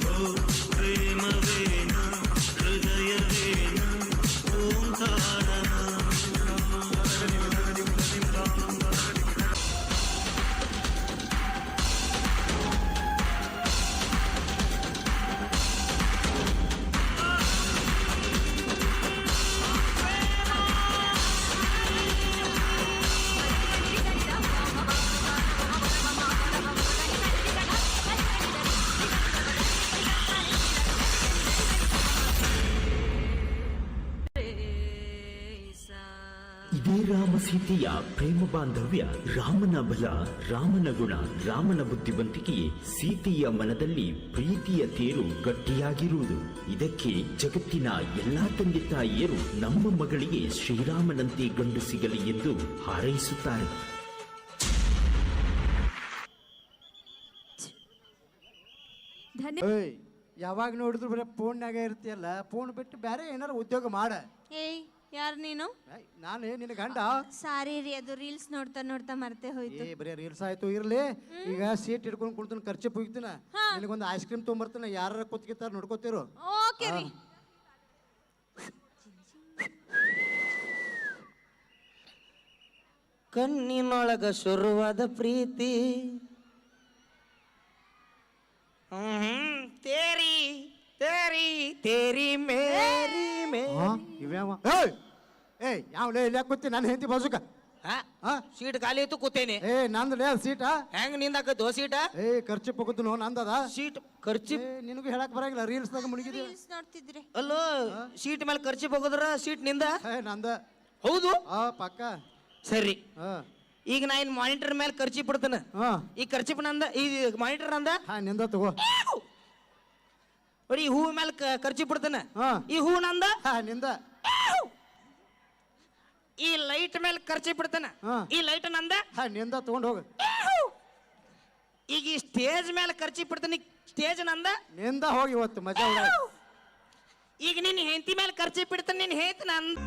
हो प्रेम वेणी ಇದೇ ರಾಮ ಸೀತೆಯ ಪ್ರೇಮ ಬಾಂಧವ್ಯ ರಾಮನ ಬಲ ರಾಮನ ಗುಣ ರಾಮನ ಬುದ್ಧಿವಂತಿಕೆಯೇ ಸೀತೆಯ ಮನದಲ್ಲಿ ಪ್ರೀತಿಯ ತೇರು ಗಟ್ಟಿಯಾಗಿರುವುದು. ಇದಕ್ಕೆ ಜಗತ್ತಿನ ಎಲ್ಲಾ ತಂದೆ ತಾಯಿಯರು ನಮ್ಮ ಮಗಳಿಗೆ ಶ್ರೀರಾಮನಂತೆ ಗಂಡು ಸಿಗಲಿ ಎಂದು ಹಾರೈಸುತ್ತಾರೆ. ಯಾವಾಗ ನೋಡಿದ್ರು ಬರೀ ಫೋನ್ಯಾಗ ಇರ್ತಿಯಲ್ಲ? ಫೋನ್ ಬಿಟ್ಟು ಬೇರೆ ಏನಾರ ಉದ್ಯೋಗ ಮಾಡ. ಏಯ್ ಯಾರು ನೀನು? ನಾನು ನಿನ್ನ ಗಂಡ. ಸಾರಿ ರೀ ಅದು ರೀಲ್ಸ್ ನೋಡ್ತಾ ನೋಡ್ತಾ ಮರ್ತೆ ಹೋಯ್ತು. ಏ ಬರೀ ರೀಲ್ಸ್ ಆಯ್ತು ಇರ್ಲಿ. ಈಗ ಸೀಟ್ ಹಿಡ್ಕೊಂಡು ಕುಡ್ತೀನಿ ಖರ್ಚು ಹೋಗ್ತೀನ ನಿನಗೊಂದು ಐಸ್ ಕ್ರೀಮ್ ತೊಗೊಂಬರ್ತೀನಿ ಯಾರ ಕೂತ್ಕಿತಾರ ನೋಡ್ಕೋತಿರು. ಓಕೆ ರೀ. ಕಣ್ಣಿನೊಳಗ ಶುರುವಾದ ಪ್ರೀತಿ. ಹ್ಮ್ ತೇರಿ ತೇರಿ ತೇರಿ. ಇವ್ಯಾವ ಏಯ್! ಏಯ್ ಯಾವ ಲೇ ಇಲ್ಲಿ ಕೂತಿ ನನ್ನ ಹೆಂಡತಿ ಬಾಜುಕ ಹಾ? ಸೀಟ್ ಖಾಲಿ ಇತ್ತು ಕೂತಿನಿ. ಏ ನಂದು ಲೇ ಸೀಟ? ಹೆಂಗ್ ನಿಂದಾಕತ್ತು ಸೀಟ? ಏ ಖರ್ಚು ಹೋಗುದು ನೋ ನಂದದ ಸೀಟ್ ಖರ್ಚಿ ಏ ನಿನಗೂ ಹೇಳಕ್ ಬರಂಗಿಲ್ಲ ರೀಲ್ಸ್ದಾಗ ಮುಳುಗಿದೀವಿ ರೀಲ್ಸ್ ನೋಡ್ತಿದ್ರಿ. ಅಲ್ಲೋ ಸೀಟ್ ಮೇಲೆ ಖರ್ಚಿ ಹೋಗೋದ್ರ ಸೀಟ್ನಿಂದ? ಏ ನಂದ. ಹೌದು? ಆ ಪಕ್ಕ. ಸರಿ. ಹಾ. ಈಗ ನಾ ಇನ್ ಮಾನಿಟರ್ ಮೇಲೆ ಖರ್ಚಿ ಬಿಡ್ತಾನ ಹಾ. ಈ ಖರ್ಚಿ ನಂದ ಈ ಮಾನಿಟರ್ ನಂದ? ಹಾ ನಿಂದ ತಗೋ. ಬರೀ ಹೂವ ಮ್ಯಾಲ ಖರ್ಚು ಬಿಡ್ತಾನ. ಈ ಹೂ ನಂದ ಹಾ ನಿಂದ. ಈ ಲೈಟ್ ಮೇಲೆ ಖರ್ಚು ಬಿಡ್ತಾನ. ಈ ಲೈಟ್ ನಂದ ಹಾ ನಿಂದ ತಗೊಂಡು ಹೋಗ. ಈಗ ಈ ಸ್ಟೇಜ್ ಮೇಲೆ ಖರ್ಚು ಬಿಡ್ತಾನ. ಸ್ಟೇಜ್ ನಂದ ನಿಂದ ಹೋಗಿ ಇವತ್ತು ಮಜಾ ಈಗ ನಿನ್ನ ಹೆಂಡತಿ ಮೇಲೆ ಖರ್ಚು ಬಿಡ್ತಾನೆ ನಿನ್ನ ಹೆಂಡತಿ ನಂದ